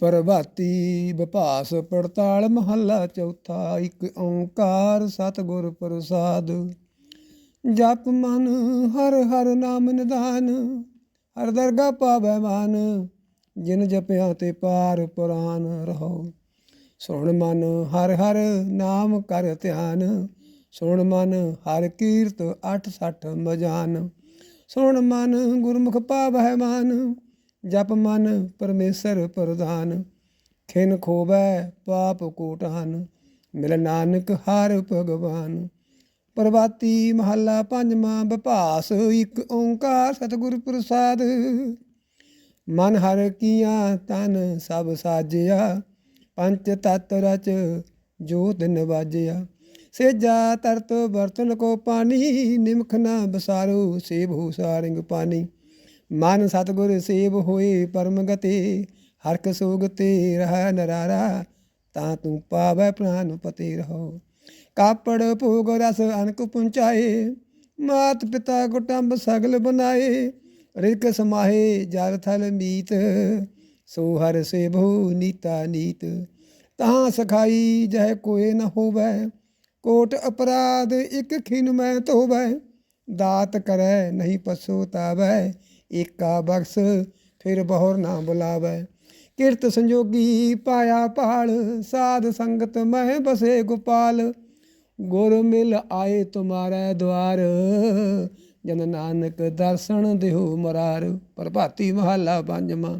ਪ੍ਰਭਾਤੀ ਵਿਭਾਸ ਪੜਤਾਲ ਮਹੱਲਾ ਚੌਥਾ, ਇੱਕ ਓੰਕਾਰ ਸਤਿਗੁਰ ਪ੍ਰਸਾਦ। ਜਪ ਮਨ ਹਰ ਹਰ ਨਾਮ ਨਿਦਾਨ, ਹਰ ਦਰਗਾ ਪਾਵੈ ਮਾਨ, ਜਿਨ ਜਪਿਆ ਤੇ ਪਾਰ ਪੁਰਾਨ ਰਹੋ। ਸੁਣ ਮਨ ਹਰ ਹਰ ਨਾਮ ਕਰ ਧਿਆਨ, ਸੁਣ ਮਨ ਹਰ ਕੀਰਤ 860 ਮਜਾਨ। ਸੁਣ ਮਨ ਗੁਰਮੁਖ ਪਾਵੈ ਮਾਨ ਜਪ ਮਨ ਪਰਮੇਸ਼ਰ ਪ੍ਰਧਾਨ, ਖਿਨ ਖੋਬੈ ਪਾਪ ਕੋਟਾਨ, ਮਿਲ ਨਾਨਕ ਹਰ ਭਗਵਾਨ। ਪ੍ਰਵਾਤੀ ਮਹੱਲਾ ਪੰਜਵਾਂ ਵਿਭਾਸ ਇੱਕ ਓੰਕਾਰ ਸਤਿਗੁਰ ਪ੍ਰਸਾਦ। ਮਨ ਹਰ ਕੀਆਂ ਤਨ ਸਭ ਸਾਜਿਆ, ਪੰਚ ਤਤ ਰਚ ਜੋਤ ਨਵਾਜਿਆ। ਸੇਜਾ ਤਰਤ ਬਰਤਨ ਕੋ ਪਾਣੀ, ਨਿਮਖ ਨਾ ਬਸਾਰੋ ਸੇਬ ਹੋ ਸਾਰਿੰਗ ਪਾਣੀ। ਮਨ ਸਤਗੁਰ ਸੇਵ ਹੋਏ ਪਰਮ ਗਤੇ ਹਰਕ ਸੋਗਤੇ ਰਹਿ ਨਰਾਰਾ, ਤਾਂ ਤੂੰ ਪਾਵੈ ਪ੍ਰਾਨ ਪਤੇ ਰਹੋ। ਕਾਪੜ ਭੋਗ ਰਸ ਅਨਕ ਪੁੰਚਾਏ, ਮਾਤ ਪਿਤਾ ਕੁਟੰਬ ਸਗਲ ਬਨਾਏ, ਰਿਕ ਸਮਾਹੇ ਜਲ ਥਲ ਮੀਤ, ਸੋ ਹਰ ਸੇਭੋ ਨੀਤਾ ਨੀਤ। ਤਾਂ ਸਖਾਈ ਜਹ ਕੋਏ ਨ ਹੋਵੈ, ਕੋਟ ਅਪਰਾਧ ਇਕ ਖਿਨ ਮੈਂ ਧੋਵੈ, ਦਾਤ ਕਰੈ ਨਹੀਂ ਪਛੋਤਾਵੈ ਏਕਾ ਬਖਸ, ਫਿਰ ਬਹੁਰ ਨਾ ਬੁਲਾਵੈ। ਕਿਰਤ ਸੰਜੋਗੀ ਪਾਇਆ ਪਾਲ ਸਾਧ ਸੰਗਤ ਮਹਿ ਬਸੇ ਗੋਪਾਲ। ਗੁਰ ਮਿਲ ਆਏ ਤੁਮਾਰੇ ਦਵਾਰ, ਜਨ ਨਾਨਕ ਦਰਸ਼ਨ ਦਿਓ ਮਰਾਰ। ਪ੍ਰਭਾਤੀ ਮਹੱਲਾ ਪੰਜਵਾਂ,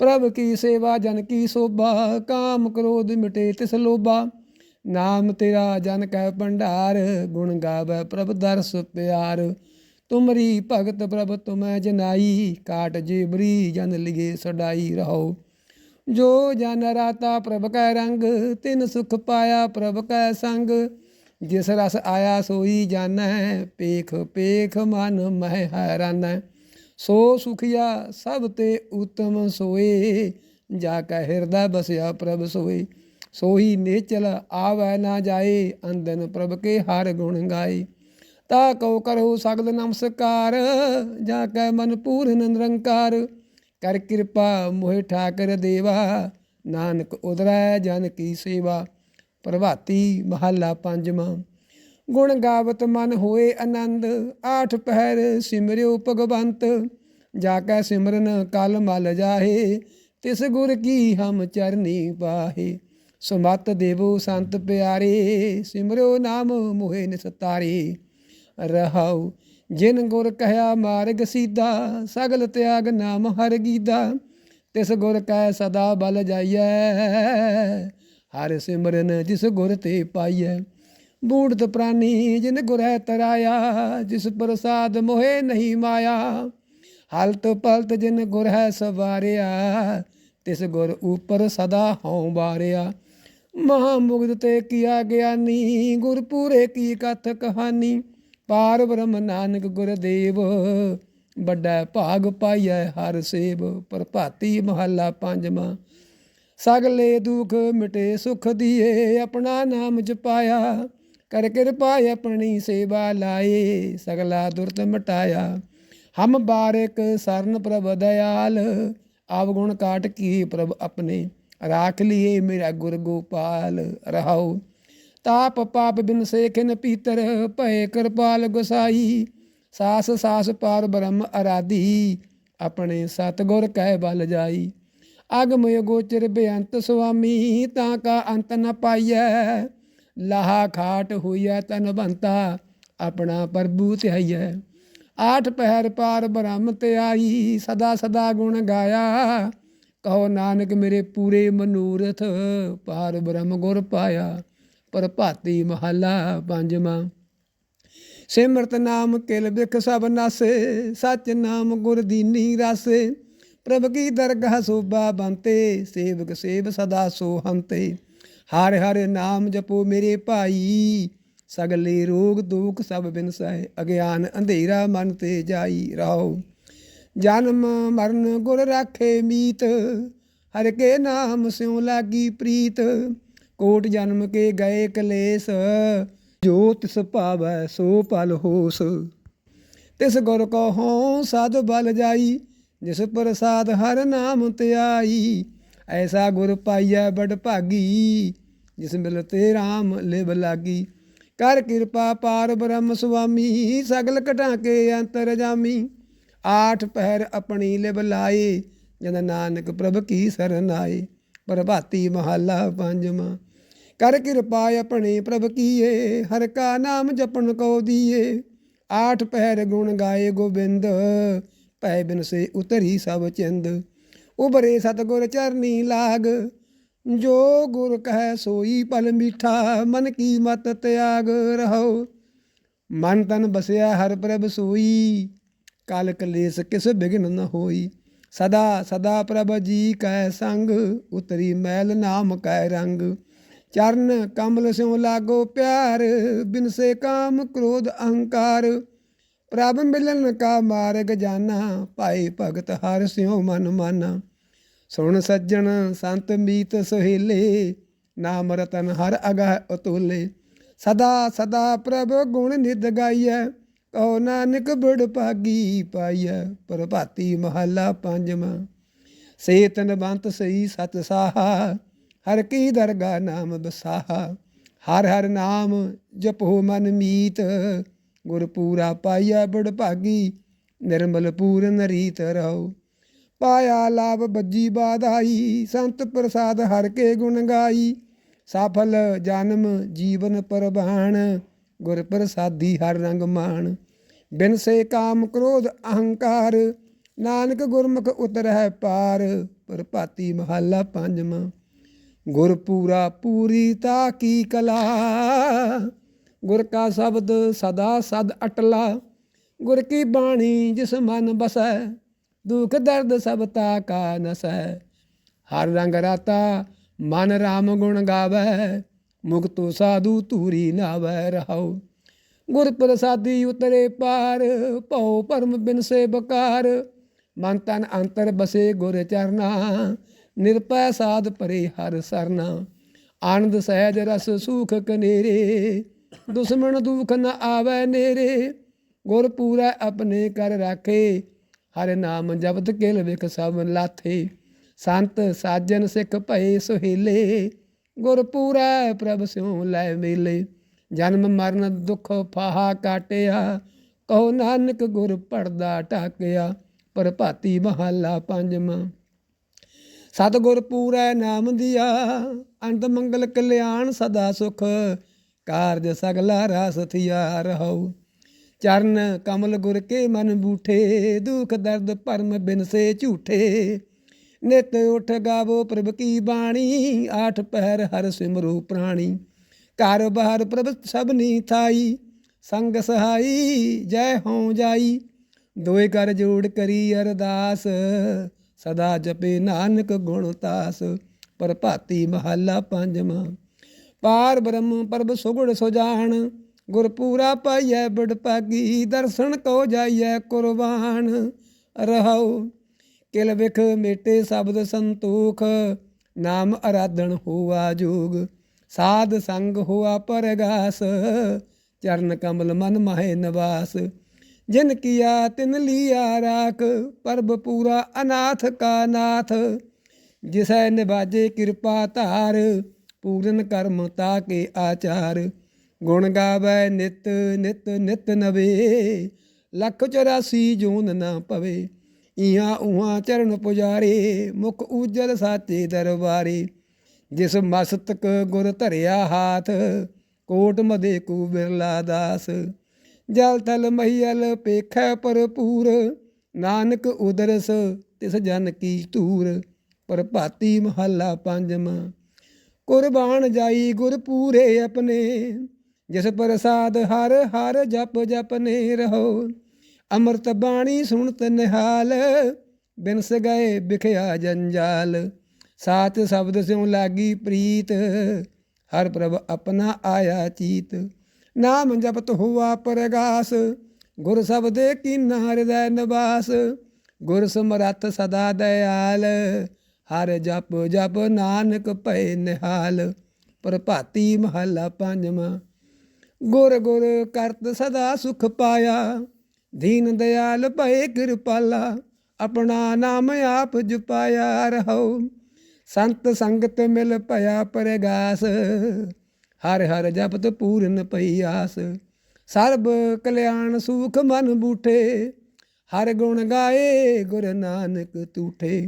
ਪ੍ਰਭ ਕੀ ਸੇਵਾ, ਜਨ ਕੀ ਸੋਭਾ, ਕਾਮ ਕ੍ਰੋਧ ਮਿਟੇ ਤਿਸ ਲੋਭਾ। ਨਾਮ ਤੇਰਾ ਜਨ ਕੈ ਭੰਡਾਰ, ਗੁਣ ਗਾਵੇ ਪ੍ਰਭ ਦਰਸ ਪਿਆਰ। ਤੁਮਰੀ ਭਗਤ ਪ੍ਰਭ ਤੁਮੈ ਜਨਾਈ, ਕਾਟ ਜੀਬਰੀ ਜਨ ਲਿਗੇ ਸਡਾਈ ਰਹੋ। ਜੋ ਜਨ ਰਾਤਾ ਪ੍ਰਭ ਕੈ ਰੰਗ, ਤਿਨ ਸੁਖ ਪਾਇਆ ਪ੍ਰਭ ਕੈ ਸੰਗ। ਜਿਸ ਰਸ ਆਇਆ ਸੋਈ ਜਾਣੈ ਪੇਖ ਪੇਖ ਮਨ ਮਹਿ ਹੈਰਾਨੈ। ਸੋ ਸੁਖਿਆ ਸਭ ਤੇ ਉਤਮ ਸੋਏ, ਜਾ ਕੈ ਹਿਰਦਾ ਬਸਿਆ ਪ੍ਰਭ ਸੋਏ। ਸੋਹੀ ਨੇਚਲ ਆਵੈ ਨਾ ਜਾਏ, ਅੰਦਨ ਪ੍ਰਭ ਕੇ ਹਰ ਗੁਣ ਗਾਏ। ਤਾ ਕਉ ਕਰੋ ਸਗਲ ਨਮਸਕਾਰ, ਜਾ ਕੈ ਮਨ ਪੂਰਨ ਨਿਰੰਕਾਰ। ਕਰ ਕਿਰਪਾ ਮੋਹਿ ਠਾਕਰ ਦੇਵਾ, ਨਾਨਕ ਉਦਰੈ ਜਨ ਕੀ ਸੇਵਾ। ਪ੍ਰਭਾਤੀ ਮਹੱਲਾ ਪੰਜਵਾਂ। ਗੁਣ ਗਾਵਤ ਮਨ ਹੋਏ ਆਨੰਦ, ਆਠ ਪਹਿਰ ਸਿਮਰਿਓ ਭਗਵੰਤ। ਜਾ ਕੈ ਸਿਮਰਨ ਕਲ ਮਲ ਜਾਹੇ, ਤਿਸ ਗੁਰ ਕੀ ਹਮ ਚਰਨੀ ਪਾਹੇ ਸੁਮਤ ਦੇਵੋ ਸੰਤ ਪਿਆਰੇ, ਸਿਮਰਿਓ ਨਾਮ ਮੋਹਿ ਨਿਸਤਾਰੇ। ਰਹਾਉ। ਜਿਨ ਗੁਰ ਕਹਿਆ ਮਾਰਗ ਸੀਦਾ ਸਗਲ ਤਿਆਗ ਨਾਮ ਹਰ ਗੀਦਾ। ਤਿਸ ਗੁਰ ਕੈ ਸਦਾ ਬਲ ਜਾਈਐ। ਹਰ ਸਿਮਰਨ ਜਿਸ ਗੁਰ ਤੇ ਪਾਈਐ। ਬੂੜਤ ਪ੍ਰਾਨੀ ਜਿਨ ਗੁਰੈ ਤਰਾਇਆ, ਜਿਸ ਪ੍ਰਸਾਦ ਮੋਹਿ ਨਹੀਂ ਮਾਇਆ। ਹਲਤ ਪਲਤ ਜਿਨ ਗੁਰ ਹੈ ਸਵਾਰਿਆ, ਤਿਸ ਗੁਰ ਉਪਰ ਸਦਾ ਹਉ ਬਾਰਿਆ ਮਹਾ ਮੁਗਧ ਤੇ ਕੀਆ ਗਿਆਨੀ ਗੁਰ ਪੂਰੇ ਕੀ ਕਥ ਕਹਾਨੀ। ਪਾਰ ਬ੍ਰਹਮ ਨਾਨਕ ਗੁਰਦੇਵ, ਵੱਡਾ ਭਾਗ ਪਾਈਐ ਹਰ ਸੇਵ, ਪ੍ਰਭਾਤੀ ਮਹੱਲਾ ਪੰਜਵਾਂ। ਸਗਲੇ ਦੁਖ ਮਿਟੇ ਸੁਖ ਦੀਏ, ਆਪਣਾ ਨਾਮ ਜਪਾਇਆ, ਕਰ ਕਿਰਪਾ ਆਪਣੀ ਸੇਵਾ ਲਾਏ, ਸਗਲਾ ਦੁਰਤ ਮਟਾਇਆ। ਹਮ ਬਾਰਿਕ ਸਰਨ ਪ੍ਰਭ ਦਇਆਲ ਆਵਗੁਣ ਕਾਟ ਕੀ ਪ੍ਰਭ ਆਪਣੇ, ਰਾਖ ਲਿਏ ਮੇਰਾ ਗੁਰ ਗੋਪਾਲ, ਰਹਾਉ। ਤਾਪ ਪਾਪ ਬਿਨ ਸੇਖਨ ਪੀਤਰ, ਭਏ ਕਿਰਪਾਲ ਗੁਸਾਈ। ਸਾਸ ਸਾਸ ਪਾਰ ਬ੍ਰਹਮ ਅਰਾਧੀ, ਆਪਣੇ ਸਤਗੁਰ ਕਹਿ ਬਲ ਜਾਈ। ਅਗਮ ਗੋਚਰ ਬੇਅੰਤ ਸੁਆਮੀ, ਤਾਂ ਕਾ ਅੰਤ ਨ ਪਾਈਐ। ਲਾਹਾ ਖਾਟ ਹੋਈਐ ਤਨ ਬੰਤਾ, ਆਪਣਾ ਪ੍ਰਭੂ ਧਿਆਈਐ ਆਠ ਪਹਿਰ ਪਾਰ ਬ੍ਰਹਮ ਤੇ ਆਈ ਸਦਾ ਸਦਾ ਗੁਣ ਗਾਇਆ। ਕਹੋ ਨਾਨਕ ਮੇਰੇ ਪੂਰੇ ਮਨੂਰਥ, ਪਾਰ ਬ੍ਰਹਮ ਗੁਰ ਪਾਇਆ। ਪ੍ਰਭਾਤੀ ਮਹੱਲਾ ਪੰਜਵਾਂ। ਸਿਮਰਤ ਨਾਮ ਕਿਲ ਬਿਖ ਸਭ ਨਾਸੇ, ਸਚ ਨਾਮ ਗੁਰ ਦੀਨੀ ਰਾਸੇ। ਪ੍ਰਭ ਕੀ ਦਰਗਾਹ ਸੋਭਾ ਬੰਤੇ, ਸੇਵਕ ਸੇਵ ਸਦਾ ਸੋ ਹੰਤੇ। ਹਰ ਹਰ ਨਾਮ ਜਪੋ ਮੇਰੇ ਭਾਈ, ਸਗਲੇ ਰੋਗ ਦੁਖ ਸਭ ਬਿਨਸੈ ਅਗਿਆਨ ਅੰਧੇਰਾ ਮਨ ਤੇ ਜਾਈ ਰਹੋ ਜਨਮ ਮਰਨ ਗੁਰ ਰਾਖੇ ਮੀਤ, ਹਰ ਕੇ ਨਾਮ ਸਿਉ ਲਾਗੀ ਪ੍ਰੀਤ। ਕੋਟ ਜਨਮ ਕੇ ਗਏ ਕਲੇਸ਼, ਜੋ ਤਿਸ ਭਾਵੈ ਸੋ ਪਲ ਹੋਸ। ਤਿਸ ਗੁਰ ਕੋ ਹਉ ਸਦ ਬਲ ਜਾਈ, ਜਿਸ ਪ੍ਰਸਾਦ ਹਰ ਨਾਮ ਧਿਆਈ ਐਸਾ ਗੁਰ ਪਾਈਐ ਬੜ ਭਾਗੀ, ਜਿਸ ਮਿਲਤੇ RAM ਲਿਵ ਲਾਗੀ। ਕਰ ਕਿਰਪਾ ਪਾਰ ਬ੍ਰਹਮ ਸੁਆਮੀ, ਸਗਲ ਘਟਾ ਕੇ ਅੰਤਰ ਜਾਮੀ। ਆਠ ਪਹਿਰ ਆਪਣੀ ਲਿਵ ਲਾਏ ਜਦ ਨਾਨਕ ਪ੍ਰਭ ਕੀ ਸਰਨ ਆਏ। ਪ੍ਰਭਾਤੀ ਮਹੱਲਾ ਪੰਜਵਾਂ। ਕਰ ਕਿਰਪਾ ਆਪਣੇ ਪ੍ਰਭ ਕੀਏ, ਹਰ ਕਾ ਨਾਮ ਜਪਣ ਕੋ ਦੀਏ। ਆਠ ਪਹਿਰ ਗੁਣ ਗਾਏ ਗੋਬਿੰਦ, ਪੈ ਬਿਨ ਸੇ ਉਤਰੀ ਸਭ ਚਿੰਦ। ਉਬਰੇ ਸਤਗੁਰ ਚਰਨੀ ਲਾਗ, ਜੋ ਗੁਰ ਕਹੈ ਸੋਈ ਪਲ ਮੀਠਾ, ਮਨ ਕੀ ਮਤ ਤਿਆਗ ਰਹੋ। ਮਨ ਤਨ ਬਸਿਆ ਹਰ ਪ੍ਰਭ ਸੋਈ, ਕਾਲ ਕਲੇਸ਼ ਕਿਸ ਬਿਗਨ ਨ ਹੋਈ। ਸਦਾ ਸਦਾ ਪ੍ਰਭ ਜੀ ਕੈ ਸੰਗ, ਉਤਰੀ ਮੈਲ ਨਾਮ ਕੈ ਰੰਗ। ਚਰਨ ਕਮਲ ਸਿਉ ਲਾਗੋ ਪਿਆਰ, ਬਿਨ ਸੇ ਕਾਮ ਕ੍ਰੋਧ ਅਹੰਕਾਰ। ਪ੍ਰਭ ਮਿਲਨ ਕਾ ਮਾਰਗ ਜਾਨਾ, ਭਾਈ ਭਗਤ ਹਰ ਸਿਉ ਮਨ ਮਾਨਾ। ਸੁਣ ਸੱਜਣ ਸੰਤ ਮੀਤ ਸੁਹੇਲੇ, ਨਾਮ ਰਤਨ ਹਰ ਅਗਹ ਅਤੁਲੇ। ਸਦਾ ਸਦਾ ਪ੍ਰਭ ਗੁਣ ਨਿਤ ਗਾਈਐ, ਕਹੋ ਨਾਨਕ ਬੜ ਭਾਗੀ ਪਾਈਐ, ਪ੍ਰਭਾਤੀ ਮਹੱਲਾ ਪੰਜਵਾਂ। ਸੇਤਨ ਬੰਤ ਸਹੀ ਸਤ ਸਾਹਾ ਹਰ ਕੀ ਦਰਗਾ ਨਾਮ ਬਸਾਹਾ ਹਰ ਹਰ ਨਾਮ ਜਪੋ ਮਨ ਮੀਤ। ਗੁਰ ਪੂਰਾ ਪਾਈਐ ਬੜ ਭਾਗੀ, ਨਿਰਮਲ ਪੂਰਨ ਰੀਤ ਰਹੋ। ਪਾਇਆ ਲਾਭ ਬੱਜੀ ਬਾਧਾਈ, ਸੰਤ ਪ੍ਰਸਾਦ ਹਰ ਕੇ ਗੁਣ ਗਾਈ। ਸਫਲ ਜਨਮ ਜੀਵਨ ਪਰਬਾਣ ਗੁਰ ਪ੍ਰਸਾਦੀ ਹਰ ਰੰਗ ਮਾਣ। ਬਿਨ ਸੇ ਕਾਮ ਕ੍ਰੋਧ ਅਹੰਕਾਰ, ਨਾਨਕ ਗੁਰਮੁਖ ਉਤਰੈ ਪਾਰ ਪ੍ਰਭਾਤੀ ਮਹੱਲਾ ਪੰਜਵਾਂ। ਗੁਰ ਪੂਰਾ ਪੂਰੀ ਤਾ ਕੀ ਕਲਾ। ਗੁਰ ਕਾ ਸ਼ਬਦ ਸਦਾ ਸਦ ਅਟਲਾ। ਗੁਰ ਕੀ ਬਾਣੀ ਜਿਸ ਮਨ ਬਸੈ, ਦੁਖ ਦਰਦ ਸਭ ਤਾ ਕਾ ਨਸੈ। ਹਰ ਰੰਗ ਰਾਤਾ ਮਨ ਰਾਮ ਗੁਣ ਗਾਵੈ, ਮੁਕਤੋ ਸਾਧੂ ਧੂਰੀ ਨਾਵੈ ਰਹਾਉ। ਗੁਰ ਪ੍ਰਸਾਦੀ ਉਤਰੇ ਪਾਰ, ਭਉ ਪਰਮ ਬਿਨ ਸੇ ਬਕਾਰ। ਮਨ ਤਨ ਅੰਤਰ ਬਸੇ ਗੁਰ ਚਰਨਾ ਨਿਰਪੈ ਸਾਧ ਪਰੇ ਹਰ ਸਰਨਾ। ਆਨੰਦ ਸਹਿਜ ਰਸ ਸੁਖ ਕਨੇਰੇ, ਦੁਸ਼ਮਣ ਦੁਖ ਨ ਆਵੈ ਨੇਰੇ। ਗੁਰ ਪੂਰਾ ਆਪਣੇ ਕਰ ਰਾਖੇ, ਹਰ ਨਾਮ ਜਪਤ ਕਿਲ ਵਿਖ ਸਭ ਲਾਥੇ। ਸੰਤ ਸਾਜਨ ਸਿੱਖ ਭਏ ਸੁਹੇਲੇ, ਗੁਰ ਪੂਰਾ ਪ੍ਰਭ ਸਿਉ ਲੈ ਮੇਲੇ। ਜਨਮ ਮਰਨ ਦੁਖ ਫਾਹਾ ਕਾਟਿਆ, ਕਹੋ ਨਾਨਕ ਗੁਰ ਪੜਦਾ ਟਾਕਿਆ, ਪ੍ਰਭਾਤੀ ਮਹੱਲਾ ਪੰਜਵਾਂ। ਸਤਿਗੁਰ ਪੂਰੈ ਨਾਮ ਦਿਆ, ਅੰਤ ਮੰਗਲ ਕਲਿਆਣ ਸਦਾ ਸੁਖ, ਕਾਰਜ ਸਗਲਾ ਰਸ ਥਿਆ ਰਹੋ। ਚਰਨ ਕਮਲ ਗੁਰ ਕੇ ਮਨ ਬੂਠੇ, ਦੁਖ ਦਰਦ ਭਰਮ ਬਿਨ ਸੇ ਝੂਠੇ। ਨਿਤ ਉਠ ਗਾਵੋ ਪ੍ਰਭ ਕੀ ਬਾਣੀ, ਆਠ ਪਹਿਰ ਹਰ ਸਿਮਰੂ ਪ੍ਰਾਣੀ। ਘਰ ਬਾਹਰ ਪ੍ਰਭ ਸਭਨੀ ਥਾਈ, ਸੰਗ ਸਹਾਈ, ਜੈ ਹੋਂ ਜਾਈ। ਦੋਏ ਕਰ ਜੋੜ ਕਰੀ ਅਰਦਾਸ ਸਦਾ ਜਪੇ ਨਾਨਕ ਗੁਣ ਤਾਸ ਪ੍ਰਭਾਤੀ ਮਹੱਲਾ ਪੰਜਵਾਂ। ਪਾਰ ਬ੍ਰਹਮ ਪਰਬ ਸੁਗੜ ਸੁਜਾਨ ਗੁਰ ਪੂਰਾ ਪਾਈਐ ਬੜ ਪਾਗੀ ਦਰਸ਼ਨ ਕੋ ਜਾਈਐ ਕੁਰਬਾਨ। ਰਹਾਉ, ਕਿਲ ਵਿਖ ਮੇਟੇ ਸ਼ਬਦ ਸੰਤੋਖ, ਨਾਮ ਅਰਾਧਨ ਹੋਆ ਜੋਗ, ਸਾਧ ਸੰਗ ਹੋਆ ਪਰਗਾਸ, ਚਰਨ ਕਮਲ ਮਨ ਮਾਹੇ ਨਿਵਾਸ। ਜਿਨ ਕੀਆ ਤਿਨ ਲੀਆ ਰਾਖ, ਪਰਬ ਪੂਰਾ ਅਨਾਥ ਕਾ ਨਾਥ। ਜਿਸੈ ਨਿਵਾਜੇ ਕਿਰਪਾ ਧਾਰ, ਪੂਰਨ ਕਰਮ ਤਾ ਕੇ ਆਚਾਰ। ਗੁਣ ਗਾਵੇ ਨਿਤ ਨਿਤ ਨਿਤ ਨਵੇ। ਲੱਖ 84 ਜੂਨ ਨਾ ਪਵੇ, ਇਹਾਂ ਉਹਾਂ ਚਰਨ ਪੁਜਾਰੇ, ਮੁਖ ਉਜਲ ਸਾਚੇ ਦਰਬਾਰੇ। ਜਿਸ ਮਸਤਕ ਗੁਰ ਧਰਿਆ ਹਾਥ, ਕੋਟ ਮਦੇ ਕੂ ਬਿਰਲਾ ਦਾਸ। ਜਲ ਥਲ ਮਹੀਲ ਪੇਖੈ ਭਰਪੂਰ, ਨਾਨਕ ਉਦਰਸ ਤਿਸ ਜਨ ਕੀ ਧੂਰ, ਪ੍ਰਭਾਤੀ ਮਹੱਲਾ ਪੰਜਵਾਂ ਕੁਰਬਾਨ ਜਾਈ ਗੁਰ ਪੂਰੇ ਆਪਣੇ, ਜਿਸ ਪ੍ਰਸਾਦ ਹਰ ਹਰ ਜਪ ਜਪਨੇ ਰਹੋ। ਅੰਮ੍ਰਿਤ ਬਾਣੀ ਸੁਣਤ ਨਿਹਾਲ, ਬਿਨਸ ਗਏ ਬਿਖਿਆ ਜੰਜਾਲ। ਸਾਚ ਸ਼ਬਦ ਸਿਉ ਲਾਗੀ ਪ੍ਰੀਤ, ਹਰ ਪ੍ਰਭ ਆਪਣਾ ਆਇਆ ਚੀਤ। ਨਾਮ ਜਪਤ ਹੋਆ ਪਰਗਾਸ, ਗੁਰ ਸਬਦੇ ਕੀਨਾ ਹਿਰਦੈ ਨਿਵਾਸ, ਗੁਰ ਸਮਰੱਥ ਸਦਾ ਦਇਆਲ, ਹਰ ਜਪ ਜਪ ਨਾਨਕ ਭਏ ਨਿਹਾਲ, ਪ੍ਰਭਾਤੀ ਮਹੱਲਾ ਪੰਜਵਾਂ। ਗੁਰ ਗੁਰ ਕਰਤ ਸਦਾ ਸੁਖ ਪਾਇਆ, ਦੀਨ ਦਿਆਲ ਭਏ ਕਿਰਪਾਲਾ, ਆਪਣਾ ਨਾਮ ਆਪ ਜਪਾਇਆ ਰਹੋ। ਸੰਤ ਸੰਗਤ ਮਿਲ ਭਇਆ ਪਰਗਾਸ ਹਰ ਹਰ ਜਪਤ ਪੂਰਨ ਪਈ ਆਸ ਸਰਬ ਕਲਿਆਣ ਸੁਖ ਮਨ ਬੂਠੇ, ਹਰ ਗੁਣ ਗਾਏ ਗੁਰ ਨਾਨਕ ਤੂਠੇ।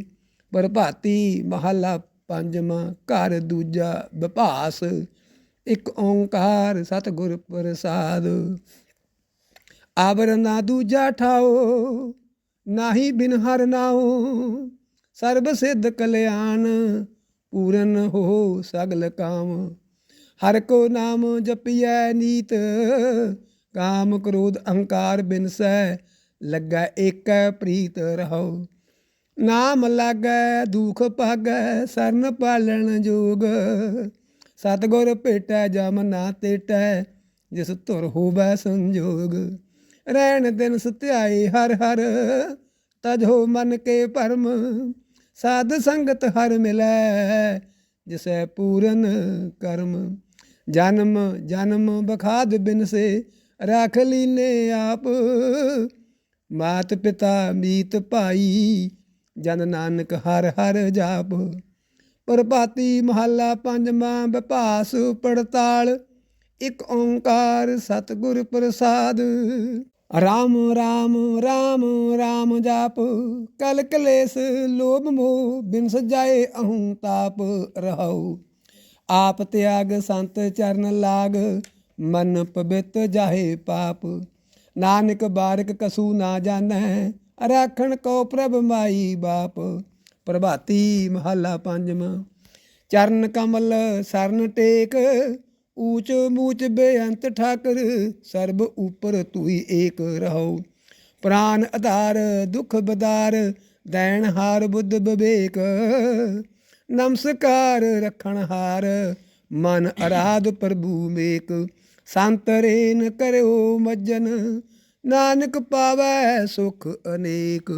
ਪ੍ਰਭਾਤੀ ਮਹੱਲਾ ਪੰਜਵਾਂ, ਘਰ ਦੂਜਾ ਵਿਭਾਸ ਇੱਕ ਓੰਕਾਰ ਸਤਿਗੁਰ ਪ੍ਰਸਾਦ। ਆਵਰ ਨਾ ਦੂਜਾ ਠਾਓ, ਨਾਹੀ ਬਿਨ ਹਰ ਨਾਉ। ਸਰਬ ਸਿੱਧ ਕਲਿਆਣ, ਪੂਰਨ ਹੋ ਸਗਲ ਕਾਮ। ਹਰ ਕੋ ਨਾਮ ਜਪਿਐ ਨੀਤ, ਕਾਮ ਕ੍ਰੋਧ ਅਹੰਕਾਰ ਬਿਨਸੈ ਲੱਗੈ ਏਕੈ ਪ੍ਰੀਤ ਰਹੋ ਨਾਮ ਲਾਗੈ, ਦੁਖ ਭਾਗੈ, ਸਰਨ ਪਾਲਣ ਜੋਗ। ਸਤਗੁਰ ਭੇਟੈ, ਜਮ ਨਾ ਤੇਟੈ, ਜਿਸ ਧੁਰ ਹੋਵੈ ਸੰਜੋਗ। ਰਹਿਣ ਦਿਨ ਸਤਿਆਏ ਹਰ ਹਰ, ਤਜੋ ਮਨ ਕੇ ਭਰਮ। ਸਾਧ ਸੰਗਤ ਹਰ ਮਿਲੈ ਜਿਸੈ ਪੂਰਨ ਕਰਮ। ਜਨਮ ਜਨਮ ਬਖਾਦ ਬਿਨ ਸੇ, ਰਾਖ ਲੀਨੇ ਆਪ। ਮਾਤ ਪਿਤਾ ਮੀਤ ਭਾਈ, ਜਨ ਨਾਨਕ ਹਰ ਹਰ ਜਾਪ। ਪ੍ਰਭਾਤੀ ਮਹੱਲਾ ਪੰਜਵਾਂ ਵਿਭਾਸ ਪੜਤਾਲ, ਇੱਕ ਓੰਕਾਰ ਸਤਿਗੁਰ ਪ੍ਰਸਾਦ। ਰਾਮ ਰਾਮ ਰਾਮ ਰਾਮ ਜਾਪ। ਕਲ ਕਲੇਸ਼ ਲੋਭ ਮੋਹ, ਬਿਨ ਸਜਾਏ ਅਹੰ ਤਾਪ ਰਹਾਉ। ਆਪ ਤਿਆਗ ਸੰਤ ਚਰਨ ਲਾਗ, ਮਨ ਪਵਿੱਤ ਜਾਹੇ ਪਾਪ। ਨਾਨਕ ਬਾਰਕ ਕਸੂ ਨਾ ਜਾਣੈ, ਰਾਖਣ ਕੋ ਪ੍ਰਭ ਮਾਈ ਬਾਪ। ਪ੍ਰਭਾਤੀ ਮਹੱਲਾ ਪੰਜਵਾਂ। ਚਰਨ ਕਮਲ ਸਰਨ ਟੇਕ ਊਚ ਮੂਚ ਬੇਅੰਤ ਠਾਕਰ, ਸਰਬ ਉਪਰ ਤੂਈ ਏਕ ਰਹੋ। ਪ੍ਰਾਨ ਆਧਾਰ, ਦੁਖ ਬਦਾਰ, ਦੈਣ ਹਾਰ ਬੁੱਧ ਵਿਵੇਕ ਨਮਸਕਾਰ ਰਖਣ ਹਾਰ, ਮਨ ਅਰਾਧ ਪ੍ਰਭੂ ਮੇਕ। ਸੰਤਰੇਨ ਕਰਿਓ ਮੱਜਨ, ਨਾਨਕ ਪਾਵੈ ਸੁਖ ਅਨੇਕ।